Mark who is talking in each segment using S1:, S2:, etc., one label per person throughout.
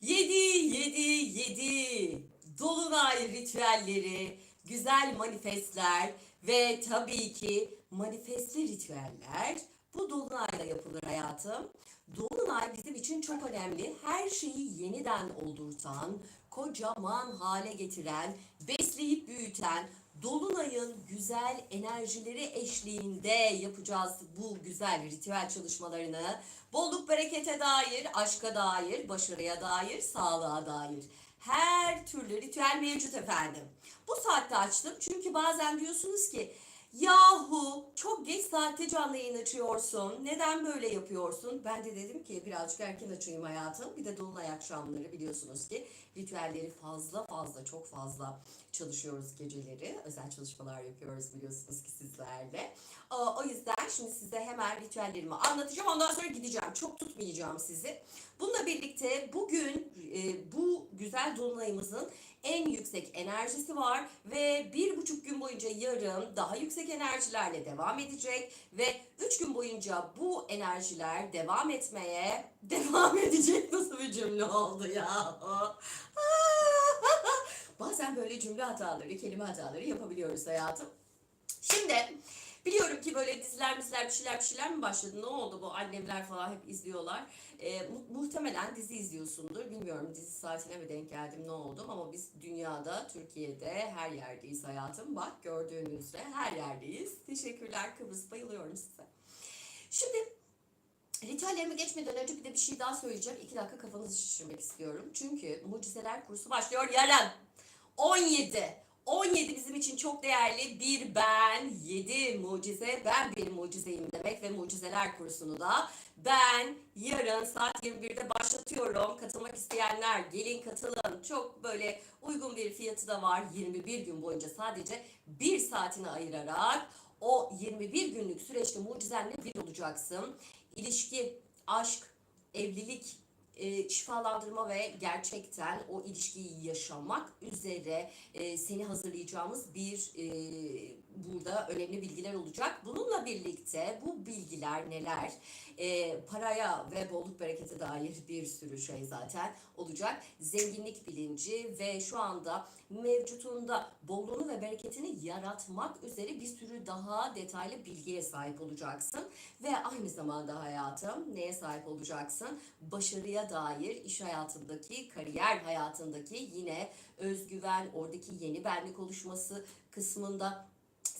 S1: 7 7 7 Dolunay ritüelleri, güzel manifestler ve tabii ki manifestli ritüeller bu dolunayda yapılır hayatım. Dolunay bizim için çok önemli. Her şeyi yeniden oldurtan, kocaman hale getiren, besleyip büyüten, Dolunay'ın güzel enerjileri eşliğinde yapacağız bu güzel ritüel çalışmalarını. Bolluk berekete dair, aşka dair, başarıya dair, sağlığa dair. Her türlü ritüel mevcut efendim. Bu saatte açtım çünkü bazen diyorsunuz ki Yahu geç saatte canlı yayın açıyorsun. Neden böyle yapıyorsun? Ben de dedim ki birazcık erken açayım hayatım. Bir de dolunay akşamları biliyorsunuz ki ritüelleri fazla fazla çok fazla çalışıyoruz geceleri. Özel çalışmalar yapıyoruz biliyorsunuz ki sizlerle. O yüzden şimdi size hemen ritüellerimi anlatacağım. Ondan sonra gideceğim. Çok tutmayacağım sizi. Bununla birlikte bugün e, bu güzel dolunayımızın en yüksek enerjisi var ve bir buçuk gün boyunca yarın daha yüksek enerjilerle devam edecek ve üç gün boyunca bu enerjiler devam etmeye devam edecek. Nasıl bir cümle oldu ya? Bazen böyle cümle hataları kelime hataları yapabiliyoruz hayatım şimdi Biliyorum ki böyle diziler miziler bir şeyler bir şeyler mi başladı? Ne oldu bu annemler falan hep izliyorlar. Ee, mu- muhtemelen dizi izliyorsundur. Bilmiyorum dizi saatine mi denk geldim ne oldu ama biz dünyada, Türkiye'de her yerdeyiz hayatım. Bak gördüğünüz üzere her yerdeyiz. Teşekkürler Kıbrıs bayılıyorum size. Şimdi Ritüellerime geçmeden önce bir de bir şey daha söyleyeceğim. İki dakika kafanızı şişirmek istiyorum. Çünkü mucizeler kursu başlıyor yarın. 17. 17 bizim için çok değerli. Bir ben, 7 mucize, ben bir mucizeyim demek ve mucizeler kursunu da ben yarın saat 21'de başlatıyorum. Katılmak isteyenler gelin katılın. Çok böyle uygun bir fiyatı da var. 21 gün boyunca sadece bir saatini ayırarak o 21 günlük süreçte mucizenle bir olacaksın. İlişki, aşk, evlilik, e, şifalandırma ve gerçekten o ilişkiyi yaşamak üzere e, seni hazırlayacağımız bir e, burada önemli bilgiler olacak. Bununla birlikte bu bilgiler neler? E, paraya ve bolluk berekete dair bir sürü şey zaten olacak. Zenginlik bilinci ve şu anda mevcutunda bolluğunu ve bereketini yaratmak üzere bir sürü daha detaylı bilgiye sahip olacaksın. Ve aynı zamanda hayatım neye sahip olacaksın? Başarıya dair iş hayatındaki, kariyer hayatındaki yine özgüven, oradaki yeni benlik oluşması kısmında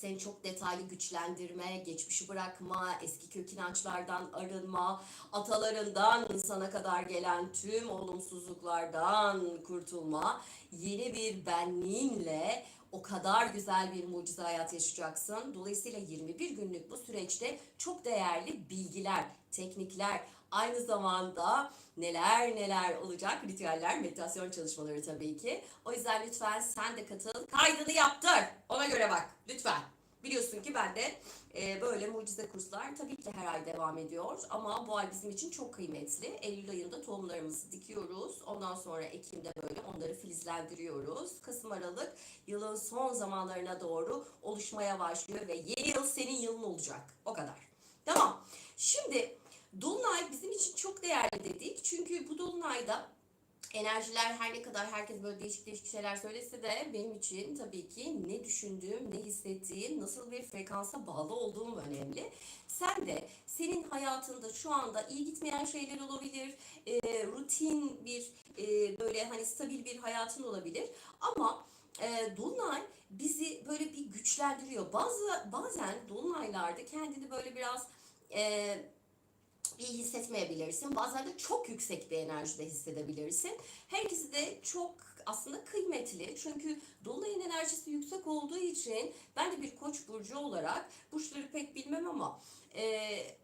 S1: seni çok detaylı güçlendirme, geçmişi bırakma, eski kök inançlardan arınma, atalarından sana kadar gelen tüm olumsuzluklardan kurtulma, yeni bir benliğinle o kadar güzel bir mucize hayat yaşayacaksın. Dolayısıyla 21 günlük bu süreçte çok değerli bilgiler, teknikler, aynı zamanda neler neler olacak ritüeller, meditasyon çalışmaları tabii ki. O yüzden lütfen sen de katıl. Kaydını yaptır. Ona göre bak lütfen. Biliyorsun ki ben de e, böyle mucize kurslar tabii ki her ay devam ediyor. Ama bu ay bizim için çok kıymetli. Eylül ayında tohumlarımızı dikiyoruz. Ondan sonra Ekim'de böyle onları filizlendiriyoruz. Kasım Aralık yılın son zamanlarına doğru oluşmaya başlıyor ve yeni yıl senin yılın olacak. O kadar. Tamam. Şimdi Dolunay bizim için çok değerli dedik. Çünkü bu dolunayda enerjiler her ne kadar herkes böyle değişik değişik şeyler söylese de benim için tabii ki ne düşündüğüm, ne hissettiğim, nasıl bir frekansa bağlı olduğum önemli. Sen de senin hayatında şu anda iyi gitmeyen şeyler olabilir, e, rutin bir e, böyle hani stabil bir hayatın olabilir ama e, Dolunay bizi böyle bir güçlendiriyor. Bazı bazen dolunaylarda kendini böyle biraz e, iyi hissetmeyebilirsin. Bazen de çok yüksek bir enerjide hissedebilirsin. Her ikisi de çok aslında kıymetli. Çünkü Dolunay'ın enerjisi yüksek olduğu için ben de bir koç burcu olarak burçları pek bilmem ama e,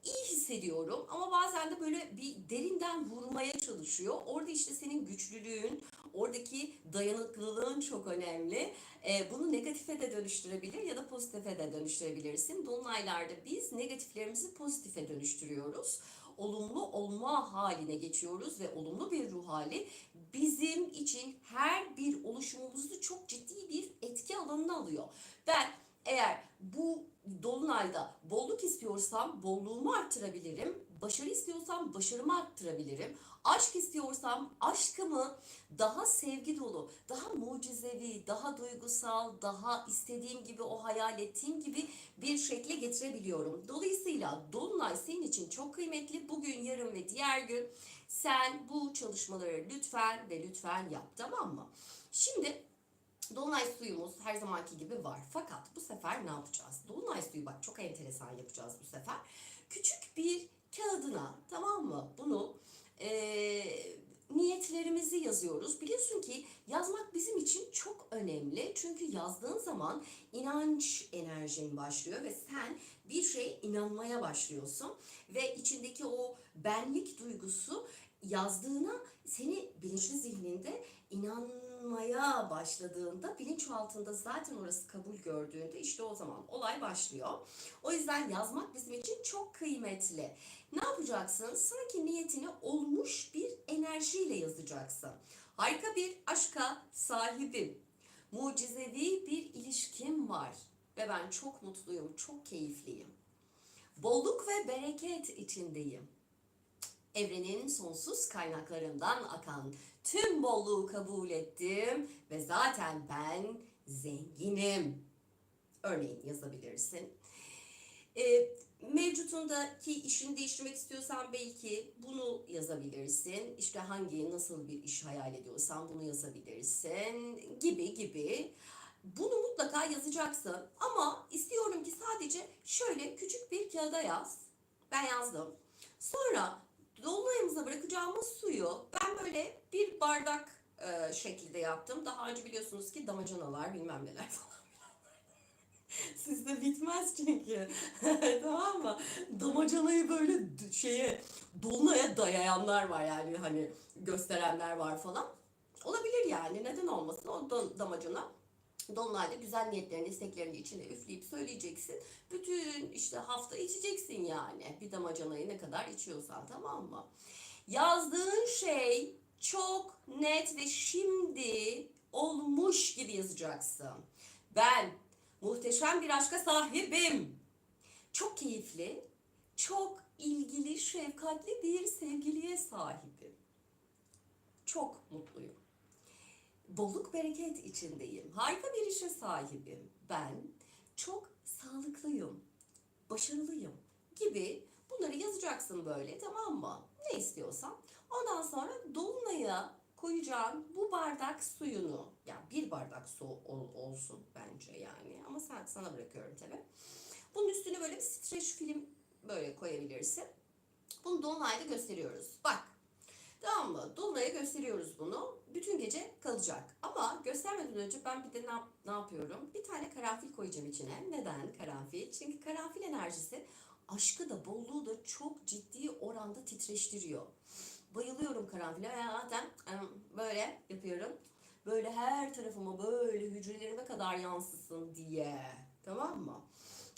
S1: iyi hissediyorum. Ama bazen de böyle bir derinden vurmaya çalışıyor. Orada işte senin güçlülüğün, oradaki dayanıklılığın çok önemli. E, bunu negatife de dönüştürebilir ya da pozitife de dönüştürebilirsin. Dolunaylarda biz negatiflerimizi pozitife dönüştürüyoruz olumlu olma haline geçiyoruz ve olumlu bir ruh hali bizim için her bir oluşumumuzu çok ciddi bir etki alanına alıyor. Ben Eğer bu dolunayda bolluk istiyorsam bolluğumu arttırabilirim. Başarı istiyorsam başarımı arttırabilirim. Aşk istiyorsam aşkımı daha sevgi dolu, daha mucizevi, daha duygusal, daha istediğim gibi o hayal ettiğim gibi bir şekle getirebiliyorum. Dolayısıyla dolunay senin için çok kıymetli. Bugün, yarın ve diğer gün sen bu çalışmaları lütfen ve lütfen yap tamam mı? Şimdi Dolunay suyumuz her zamanki gibi var. Fakat bu sefer ne yapacağız? Dolunay suyu bak çok enteresan yapacağız bu sefer. Küçük bir kağıdına tamam mı? Bunu eee, niyetlerimizi yazıyoruz. Biliyorsun ki yazmak bizim için çok önemli. Çünkü yazdığın zaman inanç enerjin başlıyor ve sen bir şeye inanmaya başlıyorsun. Ve içindeki o benlik duygusu yazdığına seni bilinçli zihninde inanmaya başladığında bilinçaltında zaten orası kabul gördüğünde işte o zaman olay başlıyor. O yüzden yazmak bizim için çok kıymetli. Ne yapacaksın? Sanki niyetini olmuş bir enerjiyle yazacaksın. Harika bir aşka sahibim. Mucizevi bir ilişkim var. Ve ben çok mutluyum, çok keyifliyim. Bolluk ve bereket içindeyim. Evrenin sonsuz kaynaklarından akan tüm bolluğu kabul ettim ve zaten ben zenginim. Örneğin yazabilirsin. E, mevcutundaki işini değiştirmek istiyorsan belki bunu yazabilirsin. İşte hangi, nasıl bir iş hayal ediyorsan bunu yazabilirsin gibi gibi. Bunu mutlaka yazacaksın. Ama istiyorum ki sadece şöyle küçük bir kağıda yaz. Ben yazdım. Sonra dolunayımıza bırakacağımız suyu ben böyle bir bardak e, şekilde yaptım. Daha önce biliyorsunuz ki damacanalar bilmem neler falan. Sizde bitmez çünkü. tamam mı? Damacanayı böyle şeye dolunaya dayayanlar var yani hani gösterenler var falan. Olabilir yani neden olmasın o da- damacana. Dolunayda güzel niyetlerini, isteklerini içine üfleyip söyleyeceksin. Bütün işte hafta içeceksin yani. Bir damacanayı ne kadar içiyorsan tamam mı? Yazdığın şey çok net ve şimdi olmuş gibi yazacaksın. Ben muhteşem bir aşka sahibim. Çok keyifli, çok ilgili, şefkatli bir sevgiliye sahibim. Çok mutluyum. Bolluk bereket içindeyim. Harika bir işe sahibim. Ben çok sağlıklıyım, başarılıyım gibi bunları yazacaksın böyle tamam mı? Ne istiyorsan. Ondan sonra dolunaya koyacağın bu bardak suyunu, yani bir bardak su ol- olsun bence yani ama sen sana bırakıyorum tabii. Bunun üstüne böyle bir streç film böyle koyabilirsin. Bunu dolunayda gösteriyoruz. Bak Mı? Dolunay'a gösteriyoruz bunu. Bütün gece kalacak. Ama göstermeden önce ben bir de ne, ne yapıyorum? Bir tane karanfil koyacağım içine. Neden karanfil? Çünkü karanfil enerjisi aşkı da bolluğu da çok ciddi oranda titreştiriyor. Bayılıyorum karanfile. Ben zaten böyle yapıyorum. Böyle her tarafıma böyle hücrelerime kadar yansısın diye. Tamam mı?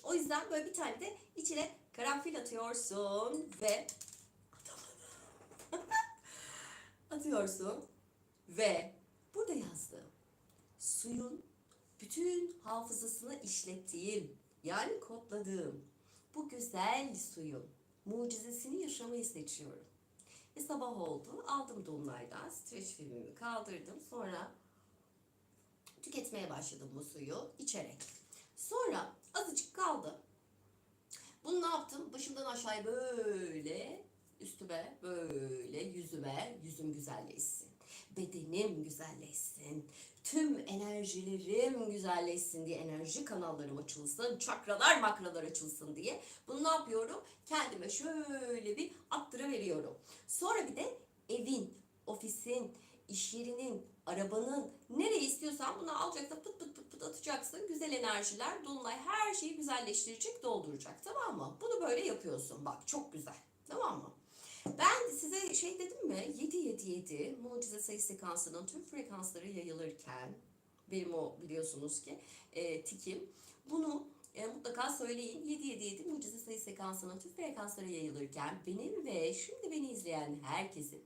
S1: O yüzden böyle bir tane de içine karanfil atıyorsun ve atıyorsun ve burada yazdım. Suyun bütün hafızasını işlettiğim yani kodladığım bu güzel suyun mucizesini yaşamayı seçiyorum. Ve sabah oldu. Aldım dolunaydan streç filmimi kaldırdım. Sonra tüketmeye başladım bu suyu içerek. Sonra azıcık kaldı. Bunu ne yaptım? Başımdan aşağıya böyle üstüme böyle yüzüme yüzüm güzelleşsin. Bedenim güzelleşsin. Tüm enerjilerim güzelleşsin diye enerji kanallarım açılsın. Çakralar makralar açılsın diye. Bunu ne yapıyorum? Kendime şöyle bir attırıveriyorum. Sonra bir de evin, ofisin, iş yerinin, arabanın nereye istiyorsan bunu alacaksın pıt pıt pıt pıt atacaksın. Güzel enerjiler dolunay her şeyi güzelleştirecek, dolduracak tamam mı? Bunu böyle yapıyorsun bak çok güzel tamam mı? Ben size şey dedim mi? 777 mucize sayı sekansının tüm frekansları yayılırken benim o biliyorsunuz ki e, tikim. Bunu e, mutlaka söyleyin. 777 mucize sayı sekansının tüm frekansları yayılırken benim ve şimdi beni izleyen herkesin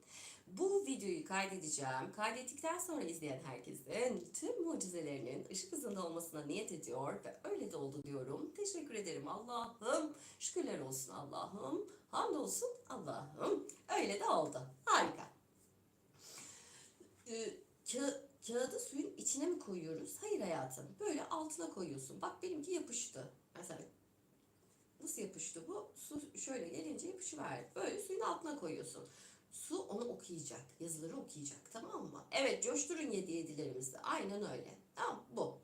S1: Bu videoyu kaydedeceğim. Kaydettikten sonra izleyen herkesin tüm mucizelerinin ışık hızında olmasına niyet ediyor ve öyle de oldu diyorum. Teşekkür ederim Allah'ım. Şükürler olsun Allah'ım. Hamdolsun Allah'ım. Öyle de oldu. Harika. Ee, ka- kağıdı suyun içine mi koyuyoruz? Hayır hayatım. Böyle altına koyuyorsun. Bak benimki yapıştı. Mesela nasıl yapıştı bu? Su şöyle gelince yapışıverdi. Böyle suyun altına koyuyorsun. Su onu okuyacak. Yazıları okuyacak. Tamam mı? Evet coşturun yedi yedilerimizi. Aynen öyle. Tamam bu.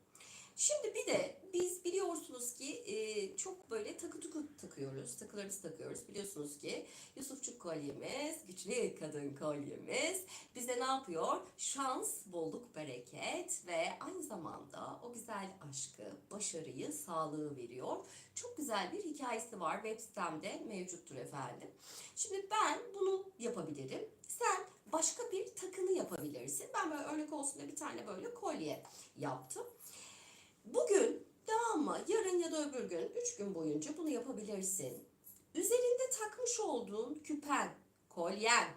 S1: Şimdi bir de biz biliyorsunuz ki e, çok böyle takı tuku takıyoruz. Takılarımızı takıyoruz. Biliyorsunuz ki Yusufçuk kolyemiz, güçlü kadın kolyemiz bize ne yapıyor? Şans, bolluk, bereket ve aynı zamanda o güzel aşkı, başarıyı, sağlığı veriyor. Çok güzel bir hikayesi var. Web sitemde mevcuttur efendim. Şimdi ben bunu yapabilirim. Sen başka bir takını yapabilirsin. Ben böyle örnek olsun diye bir tane böyle kolye yaptım. Bugün tamam mı? Yarın ya da öbür gün, üç gün boyunca bunu yapabilirsin. Üzerinde takmış olduğun küpen, kolyen,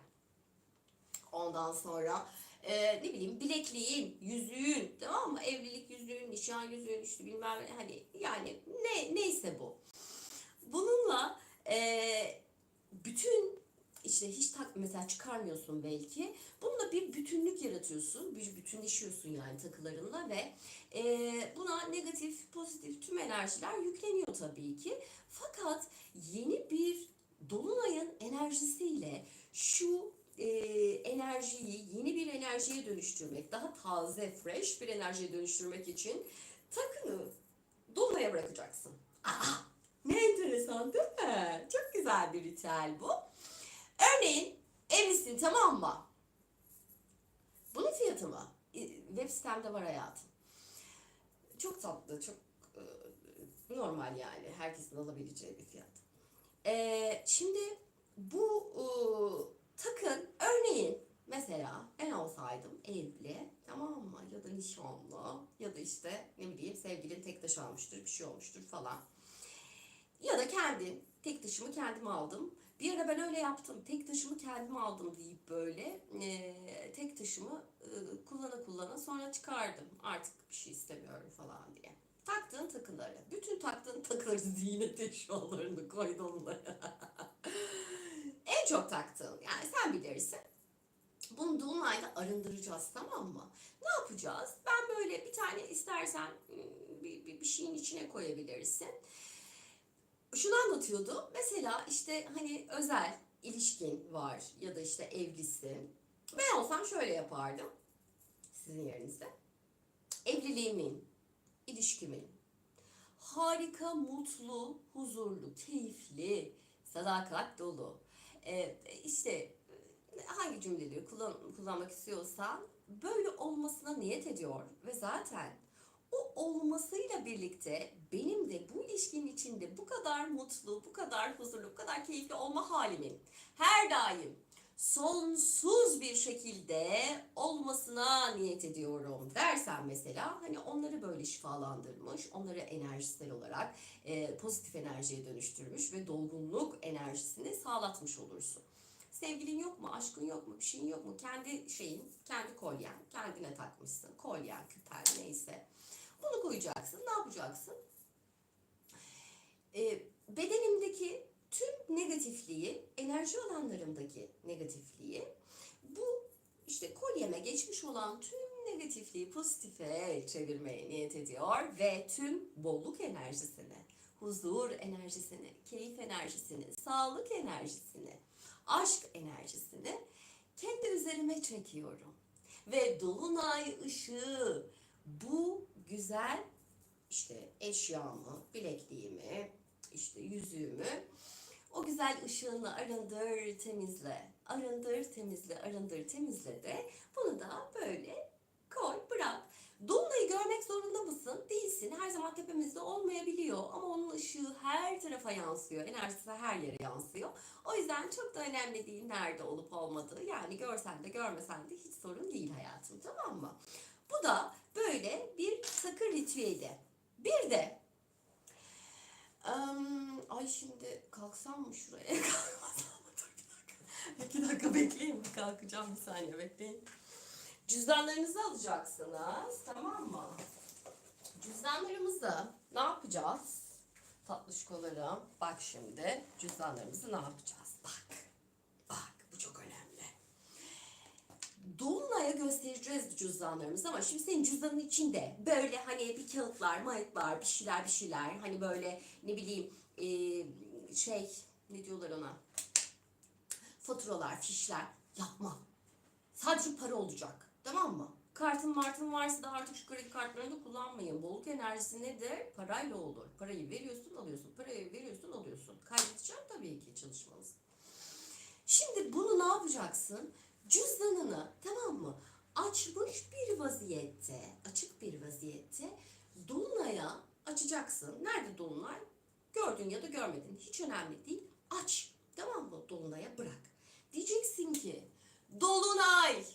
S1: ondan sonra e, ne bileyim bilekliğin, yüzüğün, tamam mı? Evlilik yüzüğün, nişan yüzüğün, işte bilmem hani yani ne neyse bu. Bununla e, bütün işte hiç tak mesela çıkarmıyorsun belki. Bununla bir bütünlük yaratıyorsun. Bir bütünleşiyorsun yani takılarınla ve e, buna negatif, pozitif tüm enerjiler yükleniyor tabii ki. Fakat yeni bir dolunayın enerjisiyle şu e, enerjiyi yeni bir enerjiye dönüştürmek, daha taze, fresh bir enerjiye dönüştürmek için takını dolunaya bırakacaksın. Aa, ne enteresan değil mi? Çok güzel bir ritüel bu. Örneğin evlisin tamam mı? Bunun fiyatı mı? Web sitemde var hayatım. Çok tatlı, çok e, normal yani. Herkesin alabileceği bir fiyat. E, şimdi bu e, takın örneğin mesela ben olsaydım evli tamam mı? Ya da nişanlı ya da işte ne bileyim sevgilin tek taş almıştır bir şey olmuştur falan. Ya da kendin tek taşımı kendim aldım. Bir ara ben öyle yaptım. Tek taşımı kendim aldım deyip böyle e, tek taşımı e, kullana kullana sonra çıkardım. Artık bir şey istemiyorum falan diye. Taktığın takıları, bütün taktığın takıları ziynet eşyalarını koy dolunaya. en çok taktığın, yani sen bilirsin. Bunu dolunayda arındıracağız tamam mı? Ne yapacağız? Ben böyle bir tane istersen bir, bir, bir şeyin içine koyabilirsin şunu anlatıyordu. Mesela işte hani özel ilişkin var ya da işte evlisin. Ben olsam şöyle yapardım sizin yerinizde. Evliliğimin, ilişkimin harika, mutlu, huzurlu, keyifli, sadakat dolu. Ee, işte hangi cümleleri kullan, kullanmak istiyorsan böyle olmasına niyet ediyor ve zaten o olmasıyla birlikte benim de bu ilişkinin içinde bu kadar mutlu, bu kadar huzurlu, bu kadar keyifli olma halimin her daim sonsuz bir şekilde olmasına niyet ediyorum dersen mesela hani onları böyle şifalandırmış, onları enerjisel olarak e, pozitif enerjiye dönüştürmüş ve dolgunluk enerjisini sağlatmış olursun. Sevgilin yok mu, aşkın yok mu, bir şeyin yok mu? Kendi şeyin, kendi kolyen, kendine takmışsın. Kolyen, küpen neyse. Bunu koyacaksın. Ne yapacaksın? Ee, bedenimdeki tüm negatifliği, enerji alanlarımdaki negatifliği, bu işte kolyeme geçmiş olan tüm negatifliği pozitife çevirmeye niyet ediyor ve tüm bolluk enerjisini, huzur enerjisini, keyif enerjisini, sağlık enerjisini, aşk enerjisini kendi üzerime çekiyorum. Ve dolunay ışığı bu güzel işte eşyamı, bilekliğimi, işte yüzüğümü o güzel ışığını arındır, temizle. Arındır, temizle, arındır, temizle de bunu da böyle koy, bırak. Dolunay'ı görmek zorunda mısın? Zaman tepemizde olmayabiliyor ama onun ışığı her tarafa yansıyor. Enerjisi her yere yansıyor. O yüzden çok da önemli değil nerede olup olmadığı. Yani görsen de görmesen de hiç sorun değil hayatım tamam mı? Bu da böyle bir takı ritüeli. Bir de ım, ay şimdi kalksam mı şuraya kalkmasam mı? Dur bir dakika. İki dakika bekleyin. Kalkacağım bir saniye bekleyin. Cüzdanlarınızı alacaksınız. Tamam mı? Cüzdanlarımızı ne yapacağız? Tatlışkolarım. Bak şimdi cüzdanlarımızı ne yapacağız? Bak. Bak bu çok önemli. Dolunay'a göstereceğiz cüzdanlarımızı ama şimdi senin cüzdanın içinde böyle hani bir kağıtlar, mayıtlar, bir şeyler bir şeyler hani böyle ne bileyim şey ne diyorlar ona faturalar, fişler yapma. Sadece para olacak. Tamam mı? Kartın martın varsa da artık şu kredi kartlarını kullanmayın. Bolluk enerjisi nedir? Parayla olur. Parayı veriyorsun alıyorsun. Parayı veriyorsun alıyorsun. Kaybedeceğim tabii ki çalışmanızı. Şimdi bunu ne yapacaksın? Cüzdanını tamam mı? Açmış bir vaziyette, açık bir vaziyette Dolunay'a açacaksın. Nerede Dolunay? Gördün ya da görmedin. Hiç önemli değil. Aç. Tamam mı? Dolunay'a bırak. Diyeceksin ki Dolunay,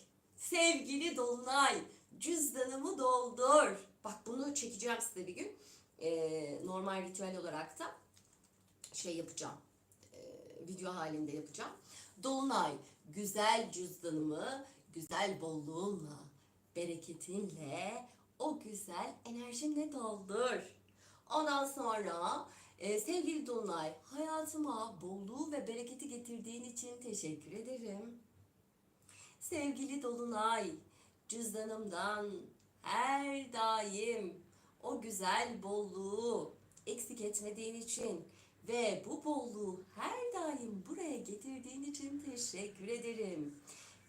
S1: sevgili Dolunay, cüzdanımı doldur. Bak bunu çekeceğim size bir gün. Ee, normal ritüel olarak da şey yapacağım. Ee, video halinde yapacağım. Dolunay, güzel cüzdanımı güzel bolluğunla, bereketinle, o güzel enerjinle doldur. Ondan sonra e, sevgili Dolunay, hayatıma bolluğu ve bereketi getirdiğin için teşekkür ederim. Sevgili Dolunay, cüzdanımdan her daim o güzel bolluğu eksik etmediğin için ve bu bolluğu her daim buraya getirdiğin için teşekkür ederim.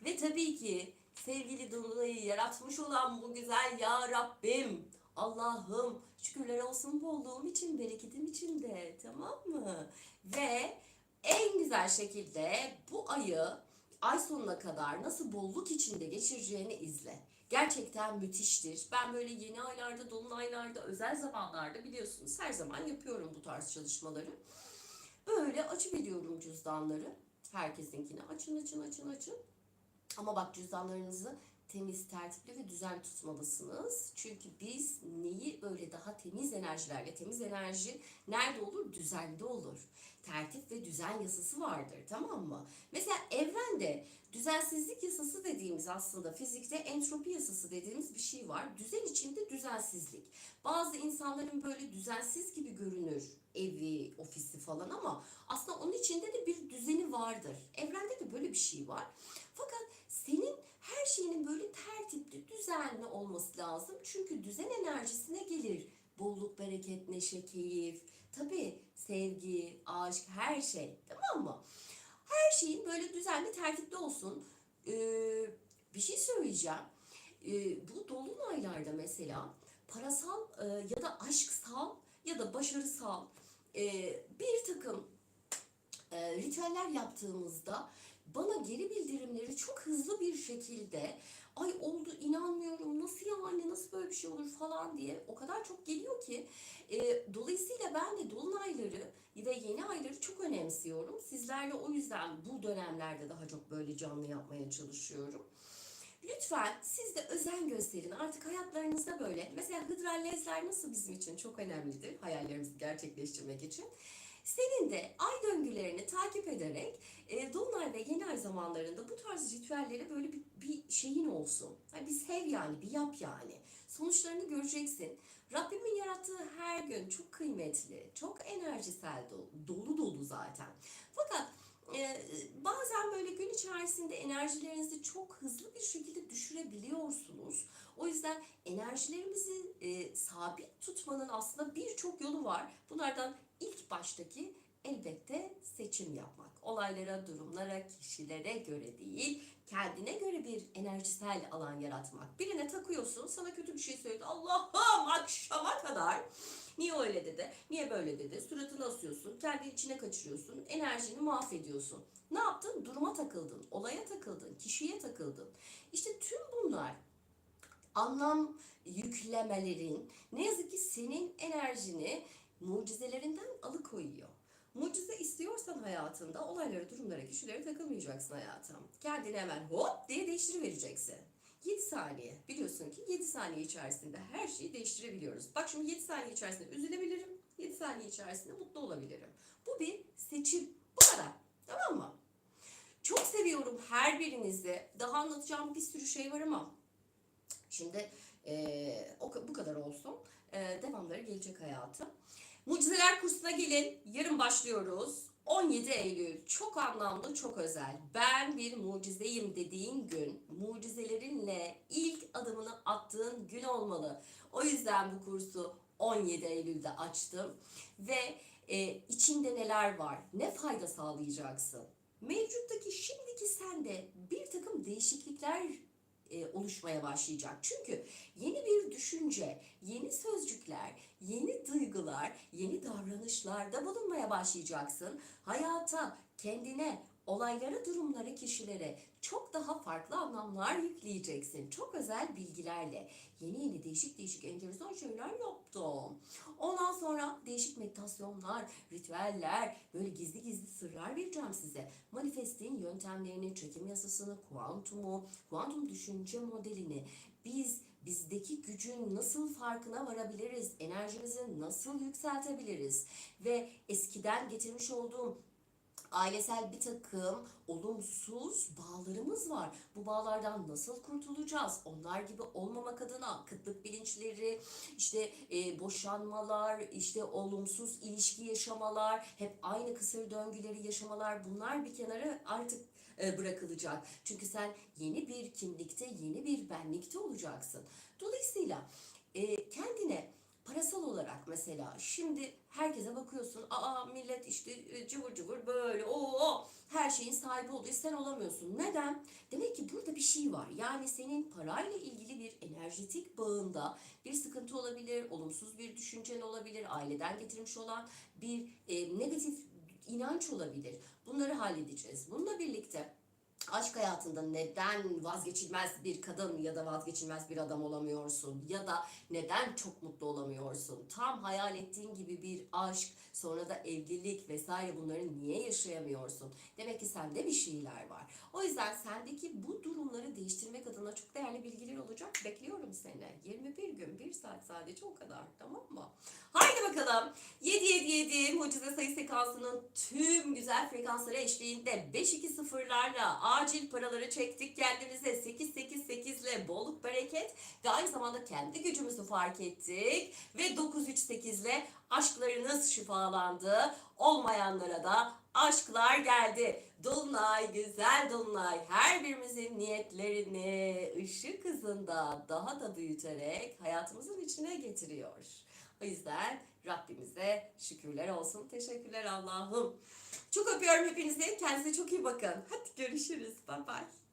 S1: Ve tabii ki sevgili Dolunay'ı yaratmış olan bu güzel ya Rabbim, Allah'ım şükürler olsun bolluğum için, bereketim için de tamam mı? Ve en güzel şekilde bu ayı ay sonuna kadar nasıl bolluk içinde geçireceğini izle. Gerçekten müthiştir. Ben böyle yeni aylarda, dolunaylarda, özel zamanlarda biliyorsunuz her zaman yapıyorum bu tarz çalışmaları. Böyle açıveriyorum cüzdanları. Herkesinkini açın açın açın açın. Ama bak cüzdanlarınızı temiz, tertipli ve düzen tutmalısınız. Çünkü biz neyi böyle daha temiz enerjilerle, temiz enerji nerede olur? Düzende olur. Tertip ve düzen yasası vardır tamam mı? Mesela evrende düzensizlik yasası dediğimiz aslında fizikte entropi yasası dediğimiz bir şey var. Düzen içinde düzensizlik. Bazı insanların böyle düzensiz gibi görünür evi, ofisi falan ama aslında onun içinde de bir düzeni vardır. Evrende de böyle bir şey var. Fakat senin her şeyinin böyle tertipli, düzenli olması lazım. Çünkü düzen enerjisine gelir. Bolluk, bereket, neşe, keyif, tabii sevgi, aşk, her şey. Tamam mı? Her şeyin böyle düzenli, tertipli olsun. Ee, bir şey söyleyeceğim. Ee, bu dolunaylarda mesela parasal e, ya da aşksal ya da başarısal e, bir takım e, ritüeller yaptığımızda bana geri bildirimleri çok hızlı bir şekilde ay oldu inanmıyorum nasıl yani nasıl böyle bir şey olur falan diye o kadar çok geliyor ki e, dolayısıyla ben de dolunayları ve yeni ayları çok önemsiyorum. Sizlerle o yüzden bu dönemlerde daha çok böyle canlı yapmaya çalışıyorum. Lütfen siz de özen gösterin. Artık hayatlarınızda böyle. Mesela hıdrallezler nasıl bizim için çok önemlidir hayallerimizi gerçekleştirmek için. Senin de ay döngülerini takip ederek e, dolunay ve yeni ay zamanlarında bu tarz ritüellere böyle bir, bir şeyin olsun. Yani bir sev yani, bir yap yani. Sonuçlarını göreceksin. Rabbimin yarattığı her gün çok kıymetli, çok enerjisel dolu, dolu dolu zaten. Fakat e, bazen böyle gün içerisinde enerjilerinizi çok hızlı bir şekilde düşürebiliyorsunuz. O yüzden enerjilerimizi e, sabit tutmanın aslında birçok yolu var. Bunlardan ilk baştaki elbette seçim yapmak. Olaylara, durumlara, kişilere göre değil, kendine göre bir enerjisel alan yaratmak. Birine takıyorsun, sana kötü bir şey söyledi. Allah'ım akşama kadar. Niye öyle dedi? Niye böyle dedi? Suratını asıyorsun, kendi içine kaçırıyorsun, enerjini mahvediyorsun. Ne yaptın? Duruma takıldın, olaya takıldın, kişiye takıldın. İşte tüm bunlar anlam yüklemelerin ne yazık ki senin enerjini mucizelerinden alıkoyuyor. Mucize istiyorsan hayatında olaylara, durumlara, kişilere takılmayacaksın hayatım. Kendini hemen hop diye değiştirivereceksin. 7 saniye. Biliyorsun ki 7 saniye içerisinde her şeyi değiştirebiliyoruz. Bak şimdi 7 saniye içerisinde üzülebilirim. 7 saniye içerisinde mutlu olabilirim. Bu bir seçim. Bu kadar. Tamam mı? Çok seviyorum. her birinizi daha anlatacağım bir sürü şey var ama şimdi eee, o, bu kadar olsun. Eee, devamları gelecek hayatım. Mucizeler kursuna gelin. Yarın başlıyoruz. 17 Eylül çok anlamlı, çok özel. Ben bir mucizeyim dediğin gün, mucizelerinle ilk adımını attığın gün olmalı. O yüzden bu kursu 17 Eylül'de açtım ve e, içinde neler var, ne fayda sağlayacaksın? Mevcuttaki şimdiki sende bir takım değişiklikler e, oluşmaya başlayacak. Çünkü yeni bir düşünce, yeni sözcükler, yeni duygular, yeni davranışlarda bulunmaya başlayacaksın. Hayata, kendine, olaylara, durumlara, kişilere çok daha farklı anlamlar yükleyeceksin. Çok özel bilgilerle. Yeni yeni değişik değişik enteresan şeyler yaptım. Ondan sonra değişik meditasyonlar, ritüeller, böyle gizli gizli sırlar vereceğim size. Manifestin yöntemlerini, çekim yasasını, kuantumu, kuantum düşünce modelini, biz bizdeki gücün nasıl farkına varabiliriz, enerjimizi nasıl yükseltebiliriz ve eskiden getirmiş olduğum ailesel bir takım olumsuz bağlarımız var. Bu bağlardan nasıl kurtulacağız? Onlar gibi olmamak adına kıtlık bilinçleri, işte e, boşanmalar, işte olumsuz ilişki yaşamalar, hep aynı kısır döngüleri yaşamalar bunlar bir kenara artık e, bırakılacak. Çünkü sen yeni bir kimlikte, yeni bir benlikte olacaksın. Dolayısıyla e, kendine parasal olarak mesela şimdi herkese bakıyorsun aa millet işte e, cıvır cıvır böyle o her şeyin sahibi oluyor sen olamıyorsun. Neden? Demek ki burada bir şey var. Yani senin parayla ilgili bir enerjetik bağında bir sıkıntı olabilir, olumsuz bir düşüncen olabilir, aileden getirmiş olan bir e, negatif inanç olabilir. Bunları halledeceğiz. Bununla birlikte aşk hayatında neden vazgeçilmez bir kadın ya da vazgeçilmez bir adam olamıyorsun ya da neden çok mutlu olamıyorsun? Tam hayal ettiğin gibi bir aşk, sonra da evlilik vesaire bunları niye yaşayamıyorsun? Demek ki sende bir şeyler var. O yüzden sendeki bu durumları değiştirmek adına çok değerli bilgiler olacak. Bekliyorum seni. 21 gün, 1 saat sadece o kadar. Tamam mı? Haydi bakalım. 777 mucize sayı sekansının tüm güzel frekansları eşliğinde 5-2-0'larla acil paraları çektik kendimize 888 ile bolluk bereket ve aynı zamanda kendi gücümüzü fark ettik ve 938 ile aşklarınız şifalandı. Olmayanlara da aşklar geldi. Dolunay, güzel Dolunay her birimizin niyetlerini ışık hızında daha da büyüterek hayatımızın içine getiriyor. O yüzden Rabbimize şükürler olsun. Teşekkürler Allah'ım. Çok öpüyorum hepinizi. Kendinize çok iyi bakın. Hadi görüşürüz. Bye bye.